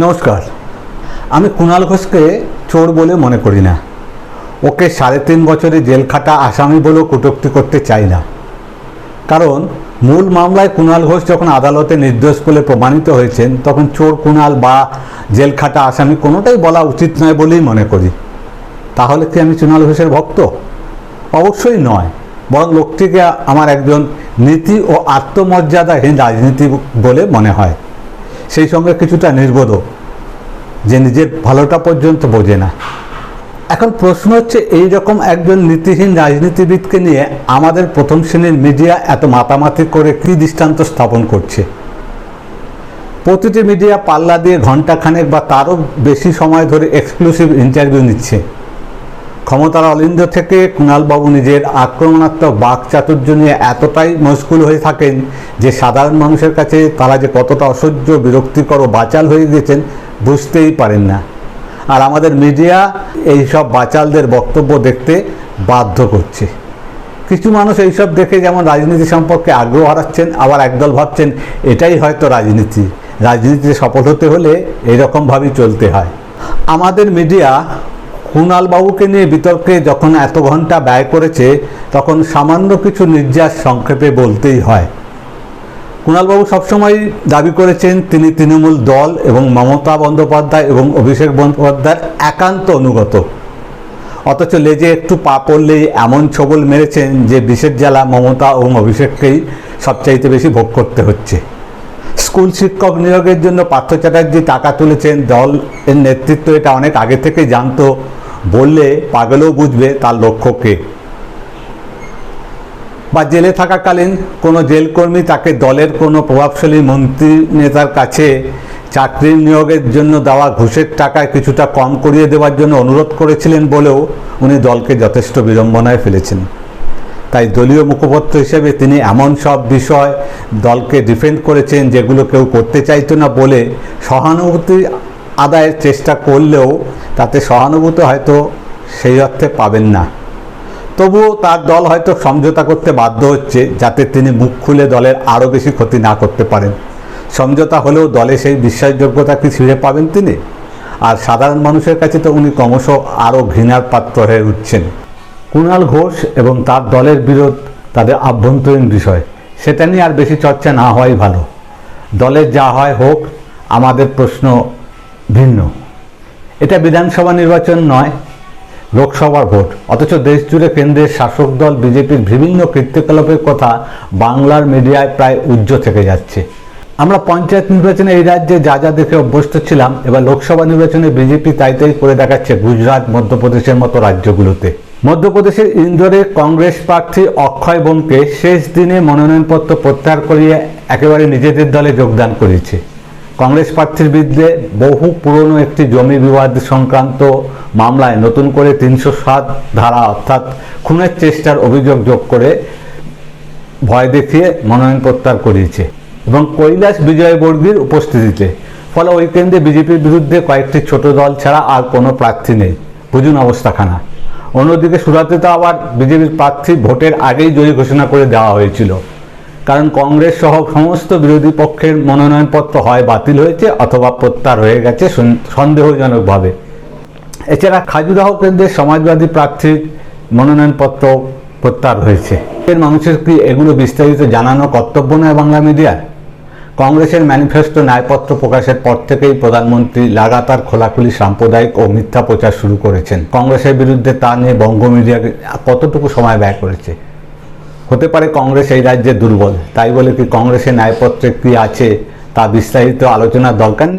নমস্কার। আমি কুণাল ঘোষকে চোর বলে মনে করি না। ওকে সাড়ে তিন বছরে জেল খাটা আসামি বলেও কটূক্তি করতে চাই না। কারণ মূল মামলায় কুণাল ঘোষ যখন আদালতে নির্দোষ বলে প্রমাণিত হয়েছেন, তখন চোর, কুণাল বা জেল খাটা আসামি কোনোটাই বলা উচিত নয় বলেই মনে করি। তাহলে কি আমি কুণাল ঘোষের ভক্ত? অবশ্যই নয়। বরং লোকটিকে আমার একজন নীতি ও আত্মমর্যাদাহীন রাজনীতি বলে মনে হয়। সেই সঙ্গে কিছুটা নির্বোধ যে নিজের ভালোটা পর্যন্ত বোঝে না। এখন প্রশ্ন হচ্ছে, এই রকম একজন নীতিহীন রাজনীতিবিদকে নিয়ে আমাদের প্রথম শ্রেণির মিডিয়া এত মাতামাতি করে কী দৃষ্টান্ত স্থাপন করছে? প্রতিটি মিডিয়া পাল্লা দিয়ে ঘন্টাখানেক বা তারও বেশি সময় ধরে এক্সক্লুসিভ ইন্টারভিউ নিচ্ছে। ক্ষমতার অলিন্দ থেকে কুণালবাবু নিজের আক্রমণাত্মক বাক চাতুর্য নিয়ে এতটাই মশগুল হয়ে থাকেন যে সাধারণ মানুষের কাছে তারা যে কতটা অসহ্য, বিরক্তিকর ও বাচাল হয়ে গেছেন বুঝতেই পারেন না। আর আমাদের মিডিয়া এই সব বাচালদের বক্তব্য দেখতে বাধ্য করছে। কিছু মানুষ এইসব দেখে যেমন রাজনীতি সম্পর্কে আগ্রহ হারাচ্ছেন, আবার একদল ভাবছেন এটাই হয়তো রাজনীতি। রাজনীতিতে সফল হতে হলে এরকমভাবেই চলতে হয়। আমাদের মিডিয়া কুণালবাবুকে নিয়ে বিতর্কে যখন এত ঘণ্টা ব্যয় করেছে, তখন সামান্য কিছু নির্যাস সংক্ষেপে বলতেই হয়। কুণালবাবু সবসময় দাবি করেছেন, তিনি তৃণমূল দল এবং মমতা বন্দ্যোপাধ্যায় এবং অভিষেক বন্দ্যোপাধ্যায়ের একান্ত অনুগত। অথচ লেজে একটু পা পড়লেই এমন ছবল মেরেছেন যে বিশেষ জ্বালা মমতা এবং অভিষেককেই সবচাইতে বেশি ভোগ করতে হচ্ছে। স্কুল শিক্ষক নিয়োগের জন্য পার্থ চ্যাটার্জি টাকা তুলেছেন দলের নেতৃত্ব এটা অনেক আগে থেকে জানতো। বললে পাগলেও বুঝবে তার লক্ষ্যকে বা জেলে থাকাকালীন কোনো জেলকর্মী তাকে দলের কোনো প্রভাবশালী মন্ত্রী নেতার কাছে চাকরি নিয়োগের জন্য দেওয়া ঘুষের টাকায় কিছুটা কম করিয়ে দেওয়ার জন্য অনুরোধ করেছিলেন বলেও উনি দলকে যথেষ্ট বিড়ম্বনায় ফেলেছেন। তাই দলীয় মুখপত্র হিসেবে তিনি এমন সব বিষয় দলকে ডিফেন্ড করেছেন যেগুলো কেউ করতে চাইতো না বলে সহানুভূতি আদায়ের চেষ্টা করলেও তাতে সহানুভূতি হয়তো সেই অর্থে পাবেন না। তবুও তার দল হয়তো সমঝোতা করতে বাধ্য হচ্ছে যাতে তিনি মুখ খুলে দলের আরও বেশি ক্ষতি না করতে পারেন। সমঝোতা হলেও দলে সেই বিশ্বাসযোগ্যতা কি ছিঁড়ে পাবেন তিনি? আর সাধারণ মানুষের কাছে তো উনি ক্রমশ আরও ঘৃণার পাত্র হয়ে উঠছেন। কুণাল ঘোষ এবং তার দলের বিরোধ তাদের আভ্যন্তরীণ বিষয়, সেটা নিয়ে আর বেশি চর্চা না হওয়াই ভালো। দলের যা হয় হোক, আমাদের প্রশ্ন ভিন্ন। এটা বিধানসভা নির্বাচন নয়, লোকসভার ভোট। অথচ দেশ জুড়ে কেন্দ্রের শাসক দল বিজেপির বিভিন্ন কীর্তিকলাপের কথা বাংলার মিডিয়ায় প্রায় উজ্জ্ব থেকে যাচ্ছে। আমরা পঞ্চায়েত নির্বাচনে এই রাজ্যে যা যা দেখে অভ্যস্ত ছিলাম, এবার লোকসভা নির্বাচনে বিজেপি তাই তাই করে দেখাচ্ছে গুজরাট, মধ্যপ্রদেশের মতো রাজ্যগুলোতে। মধ্যপ্রদেশের ইন্দোরে কংগ্রেস প্রার্থী অক্ষয় বোমকে শেষ দিনে মনোনয়নপত্র প্রত্যাহার করিয়ে একেবারে নিজেদের দলে যোগদান করেছে। কংগ্রেস প্রার্থীর বিরুদ্ধে বহু পুরনো একটি জমি বিবাদ সংক্রান্ত মামলায় নতুন করে তিনশো সাত ধারা অর্থাৎ খুনের চেষ্টার অভিযোগ যোগ করে ভয় দেখিয়ে মনোনয়ন প্রত্যাহার করিয়েছে এবং কৈলাস বিজয়বর্গীর উপস্থিতিতে। ফলে ওই কেন্দ্রে বিজেপির বিরুদ্ধে কয়েকটি ছোট দল ছাড়া আর কোনো প্রার্থী নেই। বুঝুন অবস্থাখানা। অন্যদিকে সুরাতে তো আবার বিজেপির প্রার্থী ভোটের আগেই জয়ী ঘোষণা করে দেওয়া হয়েছিল। কারণ কংগ্রেস সহ সমস্ত বিরোধী পক্ষের মনোনয়নপত্র হয়, বাতিল হয়েছে অথবা প্রত্যাহার হয়ে গেছে সন্দেহজনকভাবে। এছাড়া খাজুরাহ কেন্দ্রের সমাজবাদী প্রার্থীর মনোনয়নপত্র প্রত্যাহার হয়েছে। এর মানুষের কি এগুলো বিস্তারিত জানানো কর্তব্য নয় বাংলা মিডিয়ার। কংগ্রেসের ম্যানিফেস্টো ন্যায়পত্র প্রকাশের পর থেকেই প্রধানমন্ত্রী লাগাতার খোলাখুলি সাম্প্রদায়িক ও মিথ্যা প্রচার শুরু করেছেন। কংগ্রেসের বিরুদ্ধে তা নিয়ে বঙ্গ মিডিয়া কতটুকু সময় ব্যয় করেছে? হতে পারে কংগ্রেস এই রাজ্যে দুর্বল, তাই বলে কি কংগ্রেসের ন্যায়পত্রে কি আছে তা বিস্তারিত আলোচনার দরকার নেই।